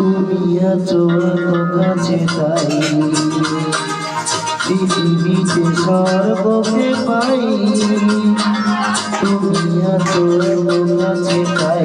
আছো এত কাছে তাই। পৃথিবীতে সর্বকে পাই। তুমি আছো কাছে তাই।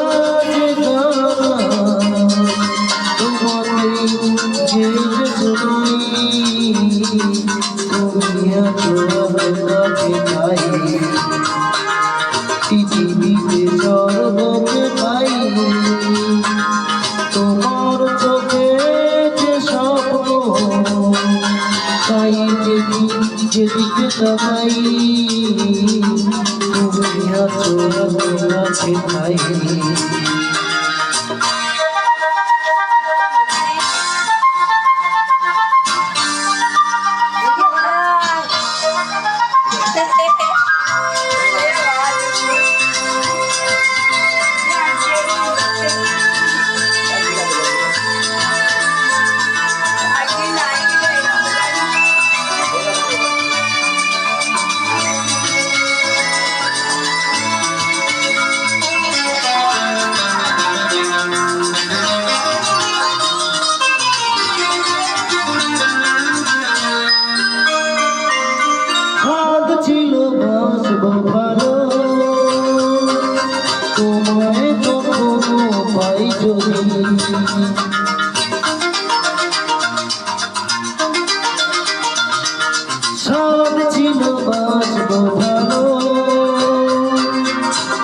তাকাই তুমি আছো কাছে তাই হাত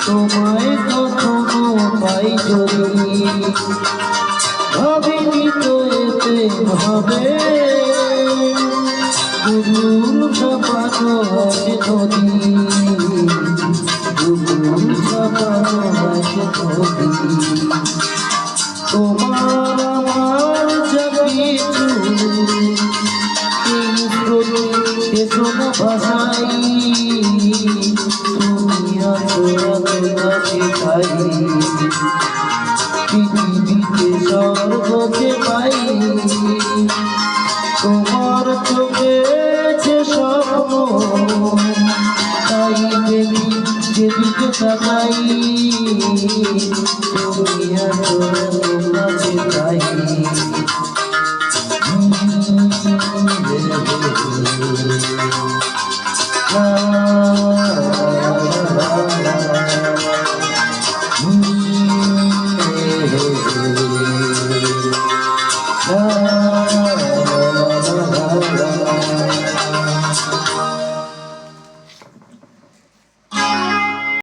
তোমায় কখনো পাই যদি ভাবিনি তো এতে হবে। গুরুল ছাপানো আছে নদী গুরুল ছাপানো আছে নদী তোমার পৃথিবীতে সর্বকে পাই তোমার চোখে স্বপ্ন তাই দেখি যেদিকে তাকাই তুমি এত Ah Oh.